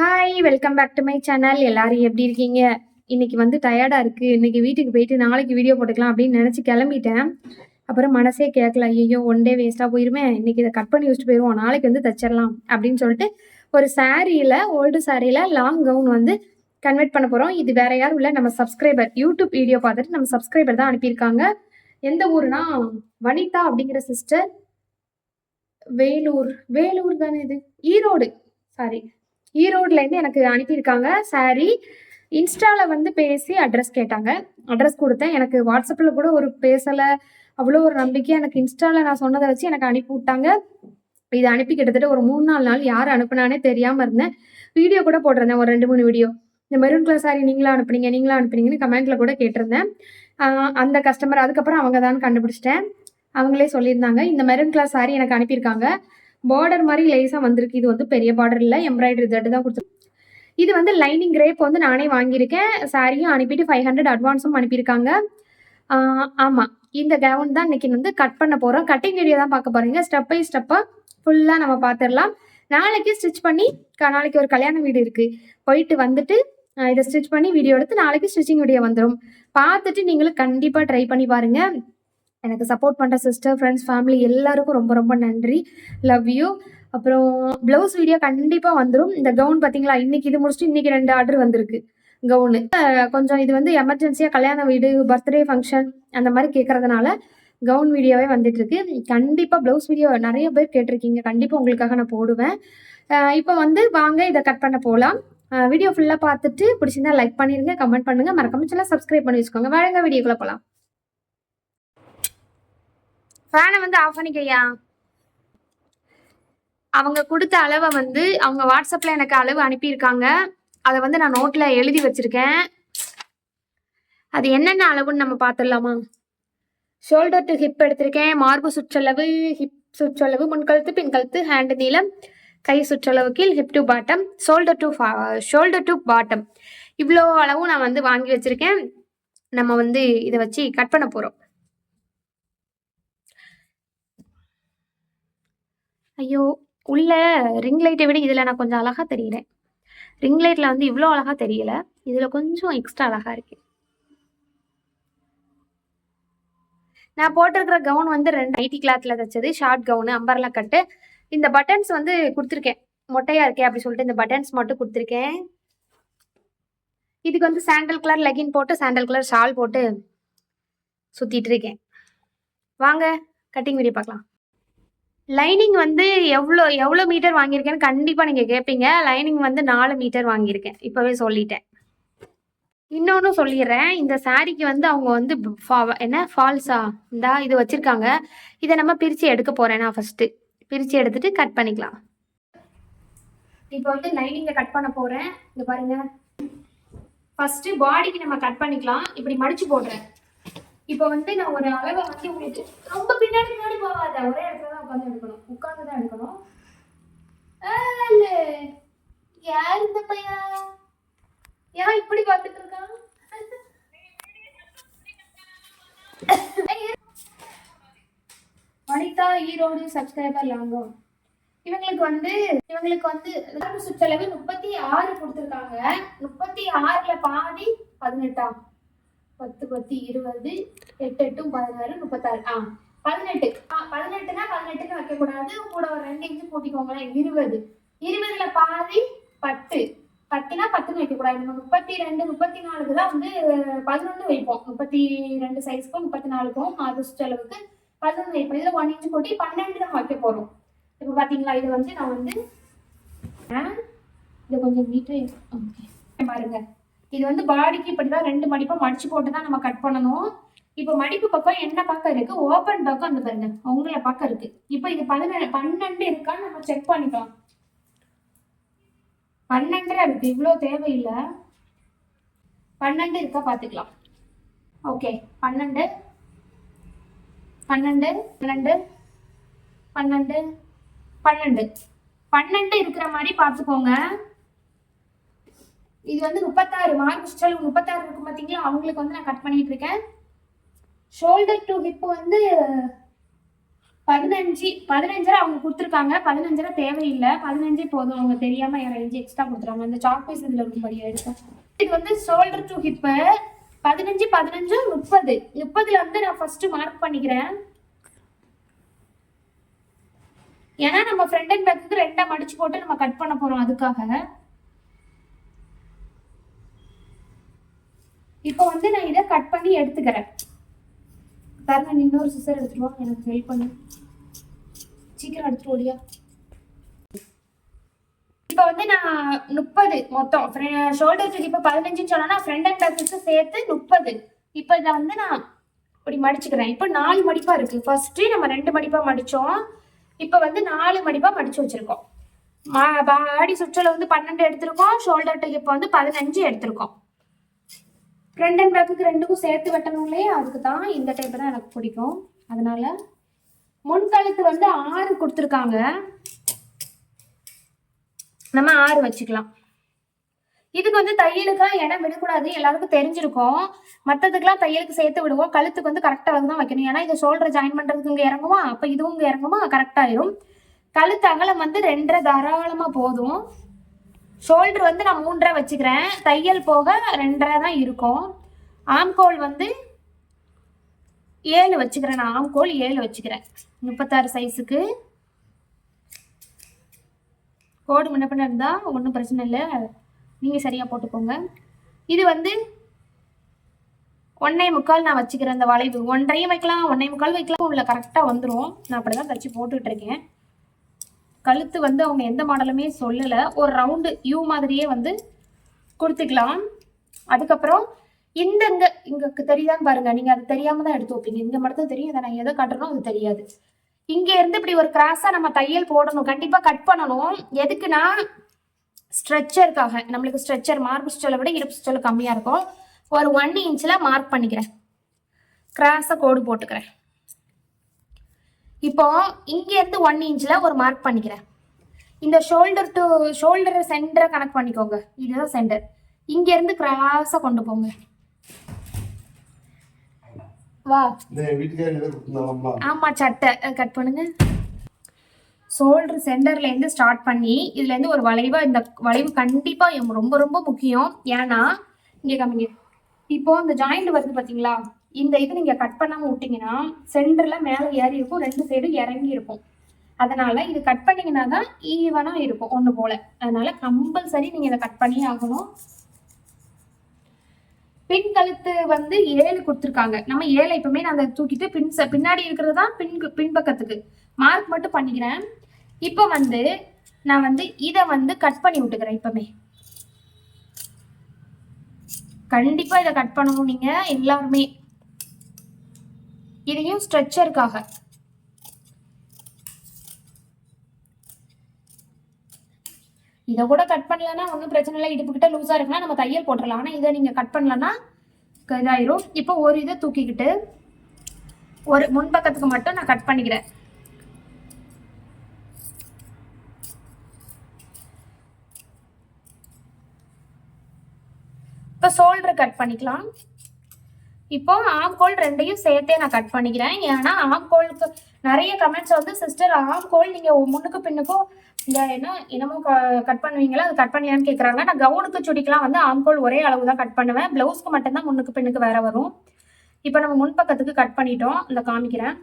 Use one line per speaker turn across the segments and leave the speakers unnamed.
Hi welcome back to my channel எல்லாரும் எப்படி இருக்கீங்க? இன்னைக்கு வந்து டயர்டா இருக்கு. இன்னைக்கு வீட்டுக்கு போயிட்டு நாளைக்கு வீடியோ போட்டுக்கலாம் அப்படின்னு நினைச்சு கிளம்பிட்டேன். அப்புறம் மனசே கேட்கல ஐயோ ஒன் டே வேஸ்டா போயிருமே. இன்னைக்கு இதை கட் பண்ணி வச்சுட்டு போயிடுவோம் நாளைக்கு வந்து தச்சிடலாம் அப்படின்னு சொல்லிட்டு ஒரு சாரியில ஓல்டு சாரியில லாங் கவுன் வந்து கன்வெர்ட் பண்ண போறோம். இது வேற யாரும் இல்லை. நம்ம சப்ஸ்கிரைபர் யூடியூப் வீடியோ பார்த்துட்டு நம்ம சப்ஸ்கிரைபர் தான் அனுப்பியிருக்காங்க. எந்த ஊர்னா வனிதா அப்படிங்கிற சிஸ்டர் வேலூர். வேலூர் தானே இது? ஈரோடு. சாரி ஈரோட்லேருந்து எனக்கு அனுப்பியிருக்காங்க. சாரி இன்ஸ்டாவில் வந்து பேசி அட்ரஸ் கேட்டாங்க. அட்ரஸ் கொடுத்தேன். எனக்கு வாட்ஸ்அப்பில் கூட ஒரு பேசலை. அவ்வளோ ஒரு நம்பிக்கை எனக்கு இன்ஸ்டாவில் நான் சொன்னதை வச்சு எனக்கு அனுப்பி விட்டாங்க. இதை அனுப்பி கிட்டத்தட்ட ஒரு மூணு நாலு நாள் யார் அனுப்புனானே தெரியாமல் இருந்தேன். வீடியோ கூட போட்டிருந்தேன். ஒரு ரெண்டு மூணு வீடியோ இந்த மெரூன் கலர் சாரி நீங்களா அனுப்புனீங்க நீங்களா அனுப்புனீங்கன்னு கமெண்ட்ல கூட கேட்டிருந்தேன். அந்த கஸ்டமர் அதுக்கப்புறம் அவங்க தான் கண்டுபிடிச்சிட்டேன். அவங்களே சொல்லியிருந்தாங்க இந்த மெரூன் கலர் சாரி எனக்கு அனுப்பியிருக்காங்க. பார்டர் மாதிரி லேசாக வந்திருக்கு. இது வந்து பெரிய பார்டர் இல்லை எம்ப்ராய்டரி தட்டு தான் கொடுத்துருக்கு இது வந்து லைனிங் கிரேப் வந்து நானே வாங்கியிருக்கேன். சாரியும் அனுப்பிட்டு ஃபைவ் ஹண்ட்ரட் அட்வான்ஸும் அனுப்பியிருக்காங்க. ஆமாம் ஆமா. இந்த கவுன் தான் இன்னைக்கு வந்து கட் பண்ண போறோம். கட்டிங் வீடியோ தான் பார்க்க போறீங்க. ஸ்டெப் பை ஸ்டெப்பா ஃபுல்லா நம்ம பார்த்துடலாம். நாளைக்கு ஸ்டிச் பண்ணி க- நாளைக்கு ஒரு கல்யாண வீடு இருக்கு. போயிட்டு வந்துட்டு இதை ஸ்டிச் பண்ணி வீடியோ எடுத்து நாளைக்கு ஸ்டிச்சிங் வீடியோ வந்துடும் பார்த்துட்டு நீங்களும் கண்டிப்பா ட்ரை பண்ணி பாருங்க. எனக்கு சப்போர்ட் பண்ணுற சிஸ்டர் ஃப்ரெண்ட்ஸ் ஃபேமிலி எல்லாருக்கும் ரொம்ப ரொம்ப நன்றி. லவ் யூ அப்புறம் ப்ளவுஸ் வீடியோ கண்டிப்பாக வந்துடும் இந்த கவுன் பார்த்தீங்களா இன்னைக்கு இது முடிச்சுட்டு இன்னைக்கு ரெண்டு ஆர்டர் வந்திருக்கு. கவுனு கொஞ்சம் இது வந்து எமர்ஜென்சியாக கல்யாண வீடு பர்த்டே ஃபங்க்ஷன் அந்த மாதிரி கேட்கறதுனால கவுன் வீடியோவே வந்துட்டு இருக்கு கண்டிப்பாக ப்ளவுஸ் வீடியோ நிறைய பேர் கேட்டிருக்கீங்க. கண்டிப்பாக உங்களுக்காக நான் போடுவேன். இப்போ வந்து வாங்க இதை கட் பண்ண போகலாம் வீடியோ ஃபுல்லாக பார்த்துட்டு பிடிச்சிருந்தா லைக் பண்ணிடுங்க கமெண்ட் பண்ணுங்க. மறக்காம சில சப்ஸ்கிரைப் பண்ணி வச்சுக்கோங்க. வேறங்க வீடியோக்குள்ளே போகலாம் ஃபேனை வந்து ஆஃப் பண்ணிக்கையா அவங்க கொடுத்த அளவை வந்து அவங்க வாட்ஸ்அப்பில் எனக்கு அளவு அனுப்பியிருக்காங்க. அதை வந்து நான் நோட்டில் எழுதி வச்சுருக்கேன். அது என்னென்ன அளவுன்னு நம்ம பார்த்துடலாமா? ஷோல்டர் டு ஹிப் எடுத்திருக்கேன். மார்பு சுற்றளவு ஹிப் சுற்றளவு முன்கழுத்து பின்கழுத்து ஹேண்டு நீளம் கை சுற்றளவு கீழ் hip to bottom shoulder to shoulder to bottom இவ்வளோ அளவும் நான் வந்து வாங்கி வச்சுருக்கேன். நம்ம வந்து இதை வச்சு கட் பண்ண போகிறோம் ஐயோ உள்ள ரிங் லைட்டை விட இதில் நான் கொஞ்சம் அழகாக தெரிகிறேன் ரிங் லைட்டில் வந்து இவ்வளோ அழகாக தெரியல. இதில் கொஞ்சம் எக்ஸ்ட்ரா அழகாக இருக்கு. நான் போட்டிருக்கிற கவுன் வந்து ரெண்டு ஐடி கிளாத்தில் தைச்சது. ஷார்ட் கவுனு அம்பர்லா கட்டு இந்த பட்டன்ஸ் வந்து கொடுத்துருக்கேன். மொட்டையாக இருக்கே அப்படி சொல்லிட்டு இந்த பட்டன்ஸ் மட்டும் கொடுத்துருக்கேன். இதுக்கு வந்து சாண்டல் கலர் லெகின் போட்டு சாண்டல் கலர் ஷால் போட்டு சுற்றிட்டு இருக்கேன். வாங்க கட்டிங் வீடியோ பார்க்கலாம். லைனிங் வந்து எவ்வளோ எவ்வளோ மீட்டர் வாங்கியிருக்கேன்னு கண்டிப்பாக நீங்கள் கேட்பீங்க லைனிங் வந்து நாலு மீட்டர் வாங்கியிருக்கேன். இப்போவே சொல்லிட்டேன். இன்னொன்று சொல்லிடுறேன். இந்த சாரிக்கு வந்து அவங்க வந்து ஃபா என்ன? ஃபால்ஸா இந்தா இது வச்சுருக்காங்க. இதை நம்ம பிரித்து எடுக்க போகிறேன் நான் ஃபஸ்ட்டு பிரித்து எடுத்துட்டு கட் பண்ணிக்கலாம். இப்போ வந்து லைனிங்கை கட் பண்ண போகிறேன் இங்கே பாருங்க. ஃபஸ்ட்டு பாடிக்கு நம்ம கட் பண்ணிக்கலாம். இப்படி மடித்து போடுறேன். இப்போ வந்து நான் ஒரு அளவை வந்து உங்களுக்கு ரொம்ப பின்னாடி பின்னாடி போகாத. ஒரே இடத்துல தான் உட்காந்து எடுக்கணும். உட்காந்து தான் எடுக்கணும். யார் இந்த பையன்? ஏன் இப்படி பார்த்துட்டு இருக்கான்? வனிதா ஈரோடு சப்ஸ்கிரைபர் லாங்கோ இவங்களுக்கு வந்து இவங்களுக்கு வந்து சுற்றளவு முப்பத்தி ஆறு கொடுத்துருக்காங்க. முப்பத்தி ஆறுல பாதி பதினெட்டாம். பத்து பத்து இருபது எட்டு எட்டும் பதினாறு முப்பத்தாறு. ஆ பதினெட்டு. ஆ பதினெட்டுனா பதினெட்டுன்னு வைக்க கூடாது கூட ஒரு ரெண்டு இன்ச்சு கூட்டிக்கோங்களேன். இருபது. இருபதுல பாதி பத்து. பத்துனா பத்துன்னு வைக்க கூடாது நம்ம முப்பத்தி ரெண்டு முப்பத்தி நாலுக்கு தான் வந்து பதினொன்று வைப்போம். முப்பத்தி ரெண்டு சைஸ்க்கும் முப்பத்தி நாலுக்கும் ஆகஸ்ட் அளவுக்கு பதினொன்று வைப்போம். இதில் ஒன் இன்ச்சு கூட்டி பன்னெண்டு நம்ம வைக்க போகிறோம் இப்போ பார்த்தீங்களா இது வந்து நான் வந்து ஆ, இதை கொஞ்சம் நீட்டு ஓகே பாருங்க. இது வந்து பாடிக்கு இப்படிதான் ரெண்டு மடிப்பா மடிச்சு போட்டு தான் நம்ம கட் பண்ணணும். இப்போ மடிப்பு பக்கம் என்ன பக்கம் இருக்கு? ஓப்பன் பக்கம் அந்த பாருங்க. உங்களை பக்கம் இருக்கு. இப்போ இது பதினெண்டு பன்னெண்டு இருக்கான்னு நம்ம செக் பண்ணிக்கலாம் பன்னெண்டரை இருக்கு. இவ்வளோ தேவையில்லை. பன்னெண்டு இருக்கா பார்த்துக்கலாம். ஓகே பன்னெண்டு. பன்னெண்டு. பன்னெண்டு. பன்னெண்டு. பன்னெண்டு. பன்னெண்டு இருக்கிற மாதிரி பார்த்துக்கோங்க. இது வந்து முப்பத்தாறு மார்க் ஸ்டல் முப்பத்தாறு இருக்கும் பார்த்தீங்களா அவங்களுக்கு வந்து நான் கட் பண்ணிட்டு இருக்கேன் ஷோல்டர் டு ஹிப் வந்து பதினஞ்சு பதினஞ்சரை அவங்க கொடுத்துருக்காங்க. பதினஞ்சரை தேவையில்லை. பதினஞ்சு போதும். அவங்க தெரியாம என் எக்ஸ்ட்ரா கொடுத்துருவாங்க. அந்த சாக் பீஸ் இதுல இருக்கும்படியா இருக்கும் இது வந்து ஷோல்டர் டு ஹிப்பு பதினஞ்சு பதினஞ்சு முப்பது. முப்பதுல வந்து நான் ஃபர்ஸ்ட் மார்க் பண்ணிக்கிறேன். ஏன்னா நம்ம ஃப்ரண்ட் அண்ட் பேக்கு ரெண்டா மடிச்சு போட்டு நம்ம கட் பண்ண போறோம் அதுக்காக. இப்போ வந்து நான் இதை கட் பண்ணி எடுத்துக்கிறேன். பாருங்க இன்னொரு சிஸ்டர் எடுத்துருவோம் எனக்கு ஹெல்ப் பண்ணு. சீக்கிரம் எடுத்துருவோம் இல்லையா இப்போ வந்து நான் முப்பது மொத்தம். ஷோல்டருக்கு இப்போ பதினஞ்சுன்னு சொன்னா ஃப்ரண்ட் அண்ட் பேக்குக்கு சேர்த்து முப்பது. இப்போ இதை வந்து நான் இப்படி மடிச்சுக்கிறேன். இப்போ நாலு மடிப்பா இருக்கு. ஃபர்ஸ்ட் நம்ம ரெண்டு மடிப்பா மடிச்சோம். இப்போ வந்து நாலு மடிப்பா மடிச்சு வச்சிருக்கோம். மா- பாடி சுற்றல வந்து பன்னெண்டு எடுத்திருக்கோம். ஷோல்டர் இப்போ வந்து பதினஞ்சு எடுத்திருக்கோம். ஃப்ரண்ட் அண்ட் பேக்குக்கு ரெண்டுக்கும் சேர்த்து வெட்டணும் இல்லையா அதுக்கு தான் இந்த டைப்பு தான் எனக்கு பிடிக்கும். அதனால முன்கழுத்து வந்து ஆறு கொடுத்துருக்காங்க. நம்ம ஆறு வச்சுக்கலாம். இதுக்கு வந்து தையலுக்குலாம் இடம் விடக்கூடாது எல்லாருக்கும் தெரிஞ்சிருக்கும். மற்றதுக்கெல்லாம் தையலுக்கு சேர்த்து விடுவோம். கழுத்துக்கு வந்து கரெக்டாக அளவு தான் வைக்கணும். ஏன்னா இது ஷோல்டர் ஜாயின் பண்ணுறதுக்கு இங்கே இறங்குமா? அப்போ இதுவும் இங்கே இறங்குமா? கரெக்டாயிரும் கழுத்து அகலம் வந்து ரெண்டரை தாராளமாக போதும். ஷோல்டர் வந்து நான் மூன்றரை வச்சுக்கிறேன். தையல் போக ரெண்டரை தான் இருக்கும். ஆம்கோல் வந்து ஏழு வச்சுக்கிறேன். நான் ஆம்கோல் ஏழு வச்சுக்கிறேன். முப்பத்தாறு சைஸுக்கு. கோடு முன்ன இருந்தால் ஒன்றும் பிரச்சனை இல்லை. நீங்கள் சரியாக போட்டுக்கோங்க. இது வந்து ஒன்றே முக்கால் நான் வச்சுக்கிறேன் இந்த வளைவு. ஒன்றையும் வைக்கலாம் ஒன்றே முக்கால் வைக்கலாம். உள்ள கரெக்டாக வந்துடும் நான் அப்படி தான் தச்சு போட்டுக்கிட்டு இருக்கேன். கழுத்து வந்து அவங்க எந்த மாடலுமே சொல்லலை. ஒரு ரவுண்டு யூ மாதிரியே வந்து கொடுத்துக்கலாம். அதுக்கப்புறம் இந்த இங்க இங்க தெரியுதான்னு பாருங்க. நீங்க அது தெரியாம தான் எடுத்து வைப்பீங்க. இங்க மட்டும் தான் தெரியும். இதை நான் எதை காட்டுறனோ அது தெரியாது. இங்க இருந்து இப்படி ஒரு கிராஸா நம்ம தையல் போடணும். கண்டிப்பா கட் பண்ணணும். எதுக்குன்னா ஸ்ட்ரெச்சருக்காக நம்மளுக்கு ஸ்ட்ரெச்சர் மார்க் ஸ்டெல்லை விட இடுப்பு ஸ்டெல் கம்மியா இருக்கும். ஒரு ஒன் இன்ச்சில் மார்க் பண்ணிக்கிறேன். கிராஸை கோடு போட்டுக்கிறேன். இப்போ இங்க இருந்து ஒன் இன்ச்ல ஒரு மார்க் பண்ணிக்கிறேன். இந்த ஷோல்டர் டு ஷோல்டர் சென்டரை கனெக்ட் பண்ணிக்கோங்க. இதுதான் சென்டர் இங்க இருந்து கிராஸா கொண்டு போங்க. வா.
இந்த வீட்டுக்காரர் எதை கொடுத்துருந்தாங்களா
ஆமா சட்டை. கட் பண்ணுங்க. ஷோல்டர் சென்டர்ல இருந்து ஸ்டார்ட் பண்ணி இதுல இருந்து ஒரு வளைவா இந்த வளைவு கண்டிப்பா எம் ரொம்ப ரொம்ப முக்கியம். ஏன்னா இங்க காமிங்க இப்போ இந்த ஜாயிண்ட் வருது பாத்தீங்களா? இந்த இது நீங்க கட் பண்ணாம விட்டீங்கன்னா சென்டர்ல மேல ஏறி இருக்கும் ரெண்டு சைடும் இறங்கி இருக்கும். அதனால இது கட் பண்ணீங்கன்னா தான் ஈவனா இருக்கும் ஒண்ணு போல. அதனால கம்பல்சரி நீங்க இதை கட் பண்ணியே ஆகணும். பின் கழுத்து வந்து ஏழு கொடுத்துருக்காங்க. நம்ம ஏழை எப்பவுமே நான் அதை தூக்கிட்டு பின் பின்னாடி இருக்கிறது தான் பின் பின்பக்கத்துக்கு. மார்க் மட்டும் பண்ணிக்கிறேன். இப்போ வந்து நான் வந்து இதை வந்து கட் பண்ணி விட்டுக்கிறேன் இப்பவுமே. கண்டிப்பா இதை கட் பண்ணணும் நீங்க எல்லாருமே. இதையும் ஸ்ட்ரெச்சருக்காக. இதை கூட கட் பண்ணலன்னா ஒன்றும் பிரச்சனை இல்லை. இடுப்புக்கிட்ட லூஸாக இருக்குன்னா நம்ம தையல் போட்டுடலாம் ஆனால் இதை நீங்கள் கட் பண்ணலன்னா இதாயிரும். இப்போ ஒரு இதை தூக்கிக்கிட்டு ஒரு முன்பக்கத்துக்கு மட்டும் நான் கட் பண்ணிக்கிறேன். இப்போ ஷோல்டர் கட் பண்ணிக்கலாம். இப்போ ஆம்கோல் ரெண்டையும் சேர்த்தே நான் கட் பண்ணிக்கிறேன். ஏன்னா ஆம்கோலுக்கு நிறைய கமெண்ட்ஸ் வந்து சிஸ்டர் ஆம்கோல் நீங்க முன்னுக்கு பின்னுக்கும் இந்த என்ன என்னமோ கட் பண்ணுவீங்களா? அது கட் பண்ணியான்னு கேட்குறாங்க நான் கவுனுக்கு சுடிக்கெலாம் வந்து ஆம்கோல் ஒரே அளவு தான் கட் பண்ணுவேன். ப்ளவுஸ்க்கு மட்டும்தான் முன்னுக்கு பின்னுக்கு வேற வரும். இப்போ நம்ம முன்பக்கத்துக்கு கட் பண்ணிட்டோம். இந்த காமிக்கிறேன்.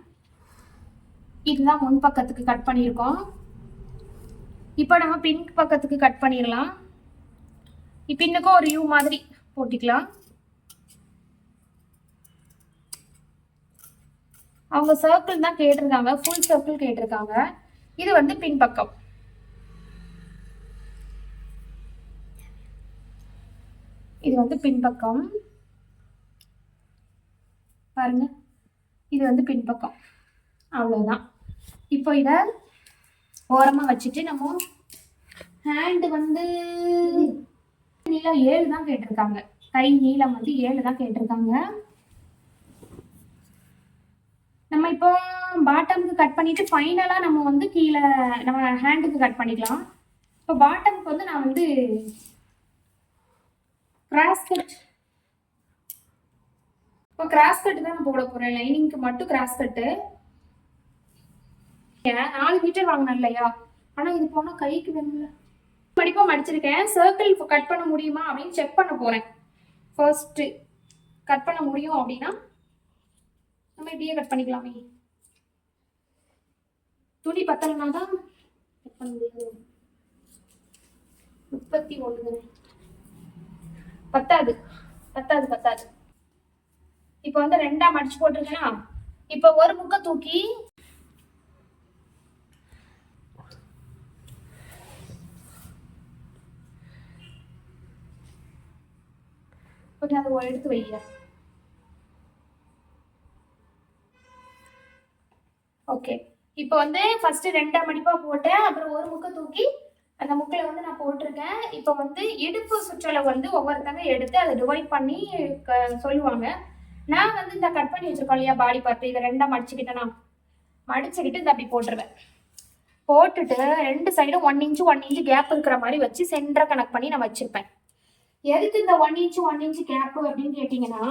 இதுதான் முன்பக்கத்துக்கு கட் பண்ணியிருக்கோம். இப்போ நம்ம பின் பக்கத்துக்கு கட் பண்ணிடலாம். பின்னுக்கும் ஒரு யூ மாதிரி போட்டிக்கலாம். அவங்க சர்க்கிள் தான் கேட்டிருக்காங்க. ஃபுல் சர்க்கிள் கேட்டிருக்காங்க. இது வந்து பின்பக்கம். இது வந்து பின்பக்கம். பாருங்க. இது வந்து பின்பக்கம். அவ்வளோதான் இப்போ இதை ஓரமாக வச்சுட்டு நம்ம ஹேண்டு வந்து நீளம் ஏழு தான் கேட்டிருக்காங்க. கை நீளம் வந்து ஏழு தான் கேட்டிருக்காங்க. நம்ம இப்போ பாட்டமுக்கு கட் பண்ணிட்டு ஃபைனலாக நம்ம வந்து கீழே நம்ம ஹேண்டுக்கு கட் பண்ணிக்கலாம். இப்போ பாட்டமுக்கு வந்து நான் வந்து கிராஸ் கட் இப்போ கிராஸ் கட்டு தான் நான் போட போகிறேன் லைனிங்க்கு மட்டும் கிராஸ் கட்டு ஏன், நாலு மீட்டர் வாங்கினேன் இல்லையா? ஆனால் இது போனால் கைக்கு வேணும்ல படிப்பாக மடிச்சிருக்கேன் சர்க்கிள் கட் பண்ண முடியுமா அப்படின்னு செக் பண்ண போகிறேன் ஃபர்ஸ்ட்டு கட் பண்ண முடியும் அப்படின்னா நம்ம இப்படியே கட் பண்ணிக்கலாமே. துணி பத்தலைனா தான் கட் பண்ண முடியாது முப்பத்தி ஒன்று. பத்தாது. பத்தாது பத்தாது. இப்போ வந்து ரெண்டா மடிச்சு போட்டிருக்கேன்னா இப்போ ஒரு முக்கை தூக்கி கொஞ்சம் அதை எடுத்து வைங்க ஓகே இப்போ வந்து ஃபர்ஸ்ட் ரெண்டா மடிப்பா போட்டேன். அப்புறம் ஒரு முக்கை தூக்கி அந்த முக்கில் வந்து நான் போட்டிருக்கேன். இப்போ வந்து இடுப்பு சுற்றளவு வந்து ஒவ்வொருத்தங்க எடுத்து அதை டிவைட் பண்ணி க- சொல்லுவாங்க. நான் வந்து இந்த கட் பண்ணி வச்சிருக்கோம் இல்லையா பாடி பார்த்து இதை ரெண்டா மடிச்சுக்கிட்டேனா மடிச்சுக்கிட்டு இந்த அப்படி போட்டுருவேன். போட்டுட்டு ரெண்டு சைடும் one inch one inch gap இருக்கிற மாதிரி வச்சு சென்டரை கனெக்ட் பண்ணி நான் வச்சிருப்பேன். எதுக்கு இந்த one inch one inch gap அப்படின்னு கேட்டிங்கன்னா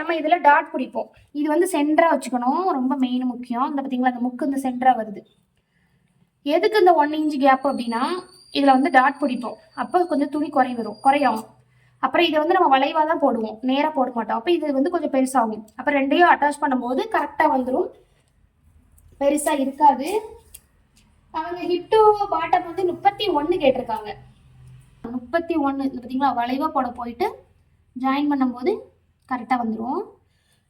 நம்ம இதில் டாட் பிடிப்போம். இது வந்து சென்டராக வச்சுக்கணும். ரொம்ப மெயின் முக்கியம். இந்த பார்த்தீங்களா அந்த முக்கு இந்த சென்டராக வருது. எதுக்கு இந்த ஒன் இன்ச் கேப் அப்படின்னா இதில் வந்து டாட் பிடிப்போம். அப்போ கொஞ்சம் துணி குறை வரும். குறையும் அப்புறம் இதை வந்து நம்ம வளைவாக தான் போடுவோம். நேராக போட மாட்டோம். அப்போ இது வந்து கொஞ்சம் பெருசாகும். அப்போ ரெண்டையும் அட்டாச் பண்ணும்போது கரெக்டாக வந்துடும் பெருசாக இருக்காது. அவங்க ஹிப்டோ பாட்டம் வந்து முப்பத்தி ஒன்று கேட்டிருக்காங்க. முப்பத்தி ஒன்று பார்த்தீங்களா வளைவாக போட போயிட்டு ஜாயின் பண்ணும்போது கரெக்டாக வந்துடும்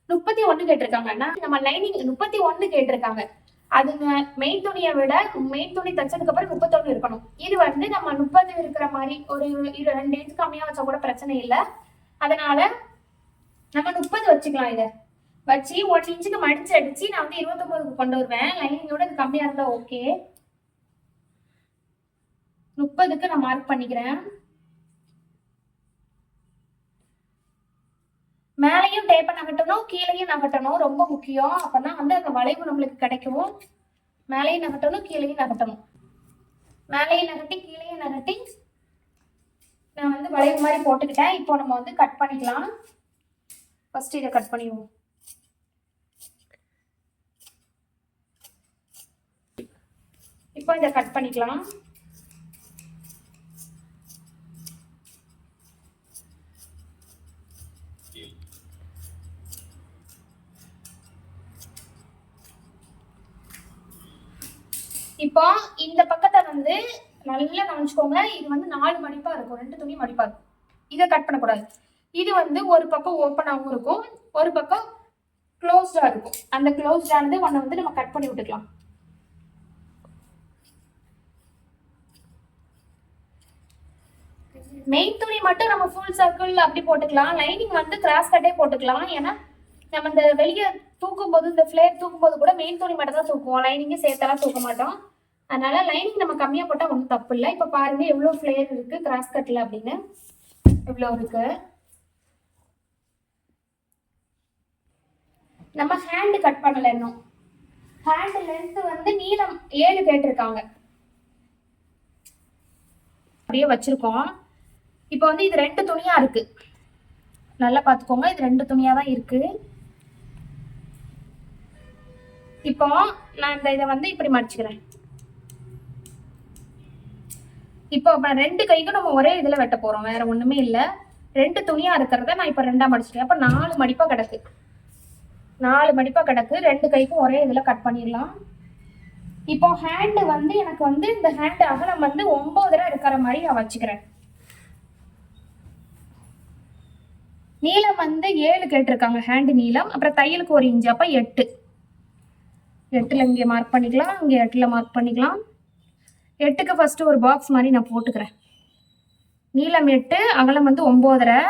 முப்பத்தி ஒன்று கேட்டிருக்காங்கன்னா நம்ம லைனிங் முப்பத்தி ஒன்று கேட்டிருக்காங்க. அது மெயின் துணியை விட மெயின் துணி தைச்சதுக்கு அப்புறம் முப்பத்தொன்று இருக்கணும். இது வந்து நம்ம முப்பது இருக்கிற மாதிரி ஒரு இரு- ரெண்டு இன்ச் கம்மியாக வச்சா கூட பிரச்சனை இல்லை. அதனால நம்ம முப்பது வச்சுக்கலாம் இதை. வச்சு ஒன் இன்ச்சுக்கு மடிச்சு அடிச்சு நான் வந்து இருபத்தொம்போதுக்கு கொண்டு வருவேன். லைனிங்கோட இது கம்மியாக இருந்தால் ஓகே முப்பதுக்கு நான் மார்க் பண்ணிக்கிறேன். மேலையும் டேப்பை நகட்டணும் கீழேயும் நகட்டணும். ரொம்ப முக்கியம். அப்பதான் வந்து அந்த வளைவு நம்மளுக்கு கிடைக்கும். மேலையும் நகட்டணும் கீழேயும் நகட்டணும். மேலையும் நகட்டி கீழேயும் நகட்டி நான் வந்து வளைவு மாதிரி போட்டுக்கிட்டேன். இப்போ நம்ம வந்து கட் பண்ணிக்கலாம். ஃபர்ஸ்ட் இதை கட் பண்ணிடுவோம். இப்போ இதை கட் பண்ணிக்கலாம். இப்போ இந்த பக்கத்தை வந்து நல்லா கவனிச்சுக்கோங்க. இது வந்து நாலு மடிப்பா இருக்கும். ரெண்டு துணி மடிப்பா இருக்கும். இதை கட் பண்ணக்கூடாது. இது வந்து ஒரு பக்கம் ஓப்பனாகவும் இருக்கும். ஒரு பக்கம் க்ளோஸ்டாக இருக்கும். அந்த க்ளோஸ்டானது ஒன்றை வந்து நம்ம கட் பண்ணி விட்டுக்கலாம். மெயின் துணி மட்டும் நம்ம ஃபுல் சர்க்கிள் அப்படி போட்டுக்கலாம். லைனிங் வந்து கிராஸ் கட்டே போட்டுக்கலாம். ஏன்னா நம்ம இந்த வெளியே தூக்கும் போது இந்த ஃப்ளேர் தூக்கும் போது கூட மெயின் துணி மட்டும் தான் தூக்குவோம் லைனிங்கே சேர்த்தெல்லாம் தூக்க மாட்டோம். அதனால லைனிங் நம்ம கம்மியாக போட்டால் ஒன்றும் தப்பு இல்லை. இப்போ பாருங்க எவ்வளோ ஃப்ளேயர் இருக்கு கிராஸ் கட்டில் அப்படின்னு. இவ்வளோ இருக்கு. நம்ம ஹேண்டு கட் பண்ணல இன்னும். ஹேண்ட் லென்த் வந்து நீளம் ஏழு கேட்டிருக்காங்க. அப்படியே வச்சிருக்கோம். இப்போ வந்து இது ரெண்டு துணியா இருக்கு. நல்லா பார்த்துக்கோங்க இது ரெண்டு துணியா தான் இருக்கு. இப்போ நான் இந்த இதை வந்து இப்படி மடிச்சுக்கிறேன். இப்போ அப்ப ரெண்டு கைக்கும் நம்ம ஒரே இதுல வெட்ட போறோம். வேற ஒண்ணுமே இல்ல. ரெண்டு துணியா இருக்கிறத நான் இப்ப ரெண்டா மடிச்சிட்டேன். அப்ப நாலு மடிப்பா கிடக்கு. நாலு மடிப்பா கிடக்கு. ரெண்டு கைக்கும் ஒரே இதுல கட் பண்ணிடலாம். இப்போ ஹேண்டு வந்து எனக்கு வந்து இந்த ஹேண்டு அகலம் வந்து ஒன்பதரை இருக்கிற மாதிரி நான் வச்சுக்கிறேன். நீளம் வந்து ஏழு கேட்டிருக்காங்க. ஹேண்டு நீளம். அப்புறம் தையலுக்கு ஒரு இன்ச்சு அப்போ எட்டு. எட்டில் இங்கே மார்க் பண்ணிக்கலாம். இங்கே எட்டில் மார்க் பண்ணிக்கலாம். எட்டுக்கு ஃபஸ்ட்டு ஒரு பாக்ஸ் மாதிரி நான் போட்டுக்கிறேன். நீளம் எட்டு அகலம் வந்து ஒம்போதரை.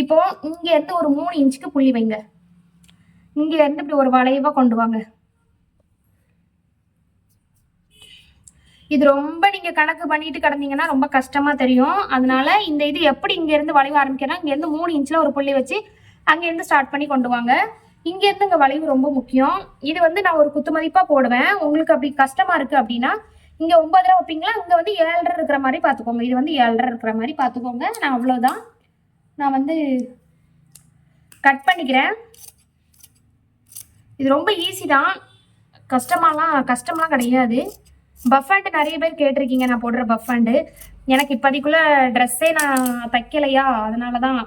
இப்போ இங்கேருந்து ஒரு மூணு இன்ச்சுக்கு புள்ளி வைங்க. இங்கேருந்து இப்படி ஒரு வளைவாக கொண்டு வாங்க. இது ரொம்ப நீங்கள் கணக்கு பண்ணிட்டு கிடந்தீங்கன்னா ரொம்ப கஷ்டமாக தெரியும். அதனால இந்த இது எப்படி இங்கேருந்து வளைவு ஆரம்பிக்கிறோம் இங்கேருந்து மூணு இன்ச்சில் ஒரு புள்ளி வச்சு அங்கேருந்து ஸ்டார்ட் பண்ணி கொண்டு வாங்க. இங்கேருந்து இங்கே வளைவு ரொம்ப முக்கியம். இது வந்து நான் ஒரு குத்து மதிப்பாக போடுவேன். உங்களுக்கு அப்படி கஷ்டமாக இருக்குது அப்படின்னா இங்க ஒன்பதரை வைப்பீங்களா? இங்க வந்து ஏழரை இருக்கிற மாதிரி பாத்துக்கோங்க. இது வந்து ஏழரை இருக்கிற மாதிரி பாத்துக்கோங்க. நான் அவ்வளவுதான். நான் வந்து கட் பண்ணிக்கிறேன். இது ரொம்ப ஈஸி தான். கஷ்டமாலாம் கஷ்டம்லாம் கிடையாது. பஃபண்ட் நிறைய பேர் கேட்டிருக்கீங்க. நான் போடுற பஃபண்டு எனக்கு இப்போதைக்குள்ள ட்ரெஸ்ஸே நான் தைக்கலையா? அதனால தான்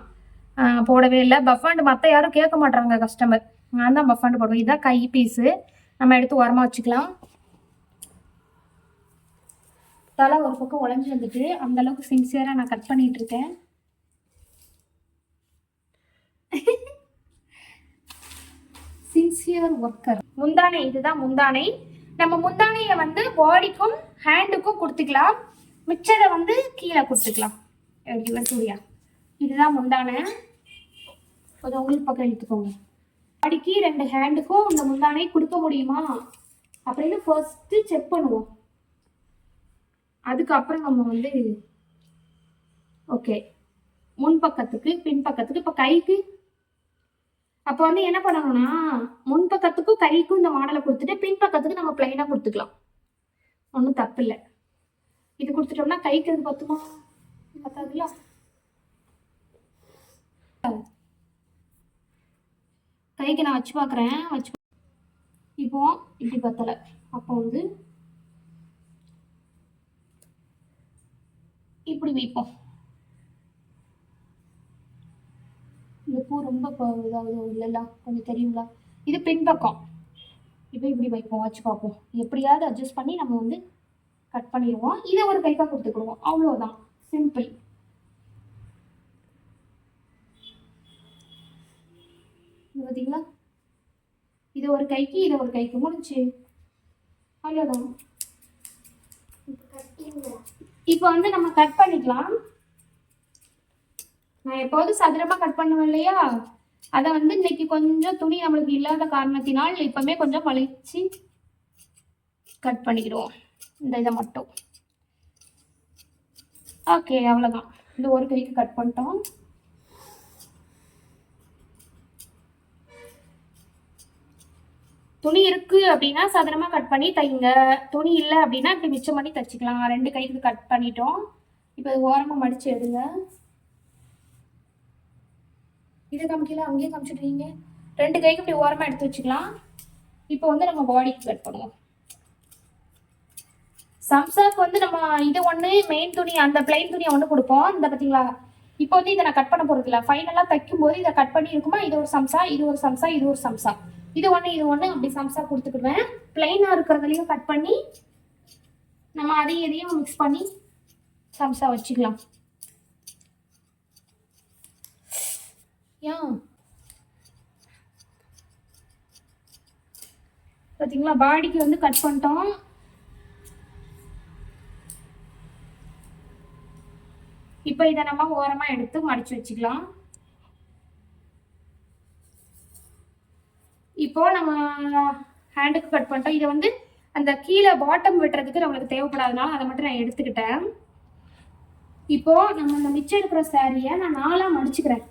போடவே இல்லை. பஃபண்ட் மற்ற யாரும் கேட்க மாட்டாங்க கஸ்டமர் நான் தான் பஃபண்ட் போடுவேன். இதுதான் கை பீஸு நம்ம எடுத்து உரமாக வச்சுக்கலாம். தலை ஒரு பக்கம் உழைஞ்சி வந்துட்டு அந்த அளவுக்கு சின்சியராக நான் கட் பண்ணிட்டு இருக்கேன். சின்சியர் ஒர்க்கர் முந்தானை இதுதான் முந்தானை. நம்ம முந்தானையை வந்து பாடிக்கும் ஹேண்டுக்கும் கொடுத்துக்கலாம். மிச்சரை வந்து கீழே கொடுத்துக்கலாம். இவன் சூர்யா இதுதான் முந்தானை. கொஞ்சம் உங்களுக்கு பக்கம் எடுத்துக்கோங்க பாடிக்கு ரெண்டு ஹேண்டுக்கும் இந்த முந்தானை கொடுக்க முடியுமா? அப்படின்னு ஃபர்ஸ்ட்டு செக் பண்ணுவோம். அதுக்கப்புறம் நம்ம வந்து ஓகே முன் பக்கத்துக்கு பின் பக்கத்துக்கு இப்போ கைக்கு. அப்போ வந்து என்ன பண்ணணும்னா முன் பக்கத்துக்கும் கைக்கும் இந்த மாடலை கொடுத்துட்டு பின் பக்கத்துக்கு நம்ம பிளைனாக கொடுத்துக்கலாம். ஒன்றும் தப்பு இல்லை. இது கொடுத்துட்டோம்னா கைக்கு அது பத்துமா? பத்தாதுல கைக்கு நான் வச்சு பார்க்குறேன். வச்சு இப்போ இப்படி பத்தலை. அப்போ வந்து இப்படி வைப்போம். இந்த பூ ரொம்ப இதாகுதோ இல்லைல்ல? கொஞ்சம் தெரியுங்களா இது பின்பக்கம் இப்போ இப்படி வைப்போம். வச்சு பார்ப்போம். எப்படியாவது அட்ஜஸ்ட் பண்ணி நம்ம வந்து கட் பண்ணிடுவோம். இதை ஒரு கைக்கா கொடுத்துக்கிடுவோம். அவ்வளோதான் சிம்பிள் பார்த்தீங்களா இது ஒரு கைக்கு இதை ஒரு கைக்கு முடிஞ்சு. அவ்வளோதான் இப்போ இப்போ வந்து நம்ம கட் பண்ணிக்கலாம். நான் எப்போதும் சதுரமாக கட் பண்ணுவேன் இல்லையா? அதை வந்து இன்னைக்கு கொஞ்சம் துணி நம்மளுக்கு இல்லாத காரணத்தினால் இப்பவுமே கொஞ்சம் வலிச்சு கட் பண்ணிக்கிடுவோம். இந்த இதை மட்டும். ஓகே அவ்வளோதான் இந்த ஒரு கைக்கு கட் பண்ணிட்டோம். துணி இருக்கு அப்படின்னா சதுரமாக கட் பண்ணி தைங்க துணி இல்லை அப்படின்னா இப்படி மிச்சம் பண்ணி தைச்சிக்கலாம். ரெண்டு கைக்கு கட் பண்ணிட்டோம். இப்போ இது ஓரமாக மடிச்சு எடுங்க. இதை காமிக்கல அங்கேயே காமிச்சிடுறீங்க ரெண்டு கைக்கு இப்படி ஓரமாக எடுத்து வச்சுக்கலாம். இப்போ வந்து நம்ம பாடிக்கு கட் பண்ணுவோம். சம்சாக்கு வந்து நம்ம இது ஒன்று மெயின் துணி அந்த பிளைன் துணியை ஒன்று கொடுப்போம். இந்த பார்த்தீங்களா இப்போ வந்து இதை நான் கட் பண்ண போகிறது இல்லை. ஃபைனலாக தைக்கும் போது இதை கட் பண்ணி இருக்குமா? இது ஒரு சம்சா இது ஒரு சம்சா இது ஒரு சம்சா இது ஒன்று இது ஒன்று அப்படி சம்சா கொடுத்துக்கிடுவேன். பிளைனாக இருக்கிறதுலையும் கட் பண்ணி நம்ம அதையும் இதையும் மிக்ஸ் பண்ணி சம்சா வச்சுக்கலாம். ஏன் பார்த்தீங்களா பாடிக்கு வந்து கட் பண்ணிட்டோம். இப்போ இதை நம்ம ஓரமாக எடுத்து மடிச்சு வச்சுக்கலாம். இப்போ நம்ம ஹேண்டுக்கு கட் பண்ணிட்டோம். இதை வந்து அந்த கீழே பாட்டம் வெட்டுறதுக்கு நம்மளுக்கு தேவைப்படாதனால அதை மட்டும் நான் எடுத்துக்கிட்டேன். இப்போ நம்ம இந்த மிச்சம் இருக்கிற சாரியை நான் நாலாக மடிச்சுக்கிறேன்.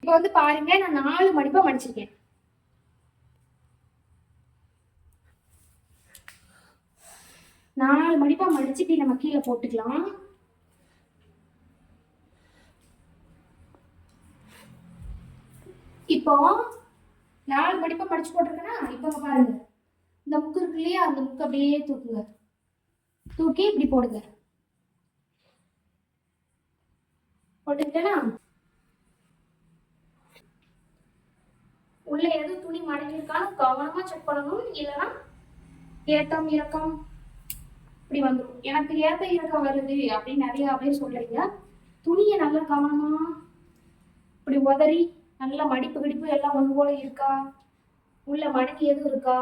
இப்போ வந்து பாருங்க நான் நாலு மடிப்பாக மடிச்சிருக்கேன். நாலு மடிப்பாக மடிச்சு இப்படி நம்ம கீழே போட்டுக்கலாம். இப்போ நாலு மடிப்பாக படிச்சு போட்டிருக்கேன்னா இப்போ பாருங்க. இந்த முக்கு இருக்கு இல்லையா அந்த முக்கு அப்படியே தூக்குங்க. தூக்கி இப்படி போடுங்க. போட்டுக்கிட்டேனா? உள்ள எதுவும் துணி மடக்கியிருக்கான்னு கவனமா செக் பண்ணணும். இல்லைன்னா ஏத்தம் இறக்கம் இப்படி வந்துடும் எனக்கு ஏத்த இறக்கம் வருது அப்படின்னு நிறைய பேர் சொல்றீங்க. துணியை நல்லா கவனமா இப்படி உதறி நல்ல மடிப்பு கிடிப்பு எல்லாம் ஒன்று போல இருக்கா? உள்ள மடக்கி எதுவும் இருக்கா?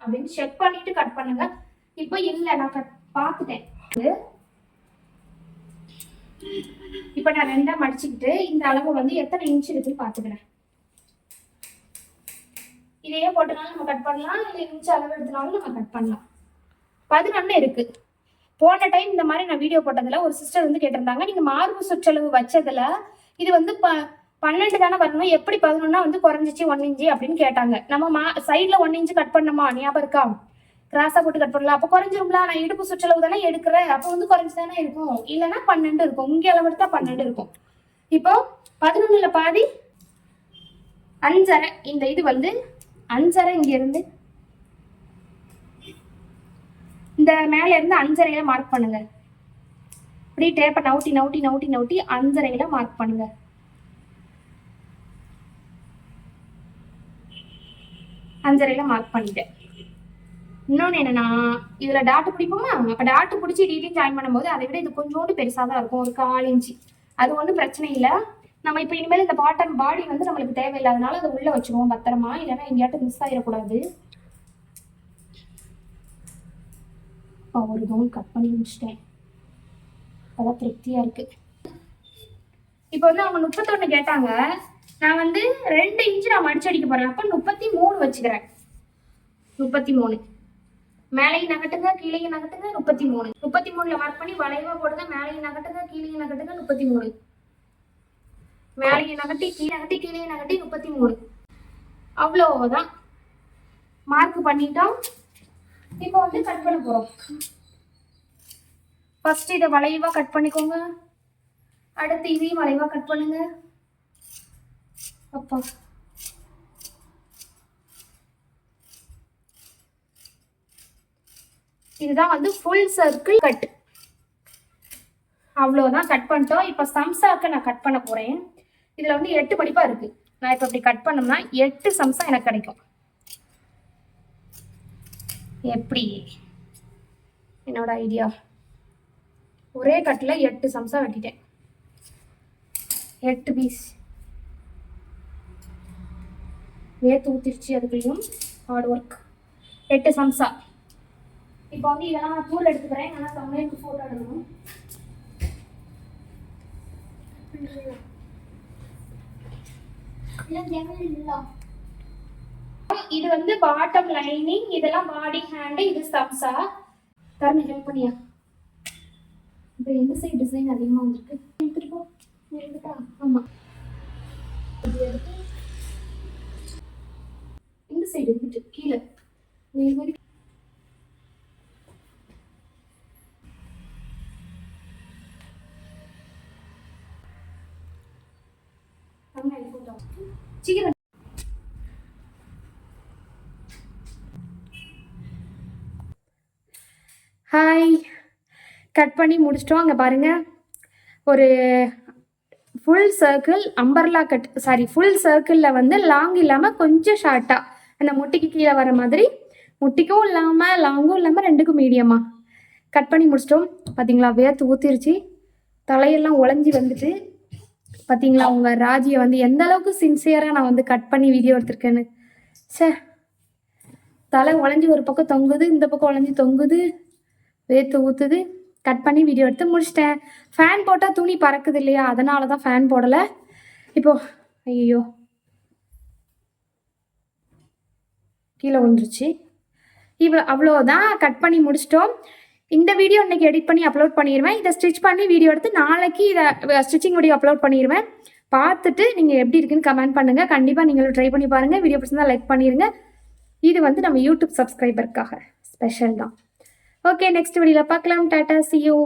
அப்படின்னு செக் பண்ணிட்டு கட் பண்ணுங்க. இப்போ இல்லை நான் கட் பார்த்துட்டேன். இப்போ நான் ரெண்டா மடிச்சுக்கிட்டு இந்த அளவு வந்து எத்தனை இன்ச் இருக்குன்னு பார்த்துக்கிறேன். இதையே போட்டனாலும் நம்ம கட் பண்ணலாம். இல்லை இன்ச் அளவு எடுத்தனாலும் நம்ம கட் பண்ணலாம். பதினொன்று இருக்கு. போன டைம் இந்த மாதிரி நான் வீடியோ போட்டதுல ஒரு சிஸ்டர் வந்து கேட்டிருந்தாங்க. நீங்க மார்பு சுற்றளவு வச்சதுல இது வந்து ப பன்னெண்டு தானே வரணும்? எப்படி பதினொன்னா வந்து குறைஞ்சிச்சு ஒன் இன்ச்சு அப்படின்னு கேட்டாங்க. நம்ம மா சைடில் ஒன் இன்ச்சு கட் பண்ணணுமா? ஞாபகம் இருக்கா? கிராஸாக போட்டு கட் பண்ணலாம். அப்போ குறைஞ்சிரும்ல? நான் இடுப்பு சுற்றளவு தானே எடுக்கிறேன். அப்போ வந்து குறைஞ்சி தானே இருக்கும். இல்லைன்னா பன்னெண்டு இருக்கும். இங்கே அளவு எடுத்தா பன்னெண்டு இருக்கும். இப்போ பதினொன்னுல பாதி அஞ்சரை. இந்த இது வந்து அஞ்சரை இங்க இருந்து இந்த மேலே இருந்து அஞ்சரையில மார்க் பண்ணுங்க. இப்படி டேப்பை நவுட்டி நவுட்டி நவுட்டி நவுட்டி அஞ்சரையில மார்க் பண்ணுங்க. அஞ்சரையில மார்க் பண்ணிட்டேன். இன்னொன்று என்னன்னா இதுல டாட்டு பிடிப்போமா அப்ப டாட்டு பிடிச்சி டீடைல் ஜாயின் பண்ணும்போது அதை விட இது கொஞ்சோண்டு பெருசாக தான் இருக்கும் ஒரு கால் இன்ச்சு அது ஒன்றும் பிரச்சனை இல்லை. நம்ம இப்போ இனிமேல் இந்த பாட்டம் பாடி வந்து நம்மளுக்கு தேவையில்லாதனால அதை உள்ள வச்சுருவோம் பத்திரமா. இல்லைன்னா எங்கேயாட்டும் மிஸ் ஆயிடக்கூடாது. ஒரு கவுன் கட் பண்ணி முடிச்சிட்டேன். அதான் திருப்தியா இருக்கு. இப்போ வந்து அவங்க முப்பத்தொன்னு கேட்டாங்க. ரெண்டு இன்ச்சு நான் மடிச்சு அடிக்க போறேன். அப்போ முப்பத்தி மூணு வச்சுக்கிறேன். முப்பத்தி மூணு. மேலையும் நகட்டுங்க கீழையும் நகட்டுங்க முப்பத்தி மூணு. முப்பத்தி மூணுல மார்க் பண்ணி வளைவா போடுங்க மேலையும் நகட்டுங்க கீழையும் நகட்டுங்க முப்பத்தி மூணு. மேலையும் நகட்டி கீழே நகட்டி கீழே நகட்டி முப்பத்தி மூணு. அவ்வளோதான் மார்க் பண்ணிட்டோம். இப்போ வந்து கட் பண்ண போறோம். ஃபர்ஸ்ட் இதை வளைவா கட் பண்ணிக்கோங்க. அடுத்து இதையும் வளைவா கட் பண்ணுங்க. அப்பா. இதுதான் வந்து ஃபுல் சர்க்கிள் கட் அவ்வளோதான் கட் பண்ணிட்டோம். இப்போ சம்சாக்கு நான் கட் பண்ண போகிறேன் இதில் வந்து எட்டு படிப்பாக இருக்குது நான் இப்போ இப்படி கட் பண்ணோம்னா எட்டு சம்சா எனக்கு கிடைக்கும். எப்படி? என்னோட ஐடியா ஒரே கட்டில் எட்டு சம்சா வெட்டிட்டேன். எட்டு பீஸ் வேத்து ஊத்திருச்சு அதுக்குள்ளேயும் ஹார்ட் ஒர்க் எட்டு சம்சா இப்போ வந்து இதெல்லாம் நான் தூள் எடுத்துக்கிறேன். ஆனால் தமிழுக்கு ஃபோட்டோ எடுக்கணும். இது வந்து பாட்டம் லைனிங் இதெல்லாம் பாடி ஹேண்டு இது சம்சா தரணி ஹெல்ப் பண்ணியா? இப்போ எந்த சைடு டிசைன் அதிகமாக வந்திருக்கு? ஆமாம் இது எடுத்து இந்த சைடு இருந்துட்டு கீழே இது மாதிரி தமிழ் photo. சீக்கிரம் ஹாய் கட் பண்ணி முடிச்சிட்டோம். அங்கே பாருங்கள் ஒரு full circle umbrella cut sorry full சர்க்கிளில் வந்து லாங் இல்லாமல் கொஞ்சம் ஷார்ட்டாக அந்த முட்டிக்கு கீழே வர மாதிரி. முட்டிக்கும் இல்லாமல் லாங்கும் இல்லாமல் ரெண்டுக்கும் மீடியமாக கட் பண்ணி முடிச்சிட்டோம். பார்த்தீங்களா வேர்த்து ஊற்றிருச்சு தலையெல்லாம் உழஞ்சி வந்துட்டு. பார்த்தீங்களா உங்கள் ராஜியை வந்து எந்த அளவுக்கு சின்சியராக நான் வந்து கட் பண்ணி வீடியோ எடுத்திருக்கேன்னு. சே தலை உழஞ்சி ஒரு பக்கம் தொங்குது இந்த பக்கம் உழஞ்சி தொங்குது. வேர்த்து ஊற்றுது கட் பண்ணி வீடியோ எடுத்து முடிச்சிட்டேன். ஃபேன் போட்டால் துணி பறக்குது இல்லையா? அதனால தான் ஃபேன் போடலை. இப்போ ஐயோ கீழே விழுந்துருச்சு. இவ்வளோ அவ்வளோதான் கட் பண்ணி முடிச்சிட்டோம். இந்த வீடியோ இன்னைக்கு எடிட் பண்ணி அப்லோட் பண்ணிடுவேன் இதை ஸ்டிச் பண்ணி வீடியோ எடுத்து நாளைக்கு இதை ஸ்டிச்சிங் வீடியோ அப்லோட் பண்ணிடுவேன் பார்த்துட்டு நீங்கள் எப்படி இருக்குன்னு கமெண்ட் பண்ணுங்கள் கண்டிப்பாக நீங்களும் ட்ரை பண்ணி பாருங்கள் வீடியோ பிடிச்சிருந்தா லைக் பண்ணிடுங்க இது வந்து நம்ம யூடியூப் சப்ஸ்கிரைபருக்காக ஸ்பெஷல் தான். ஓகே நெக்ஸ்ட் வீடியோவில் பார்க்கலாம். Tata see you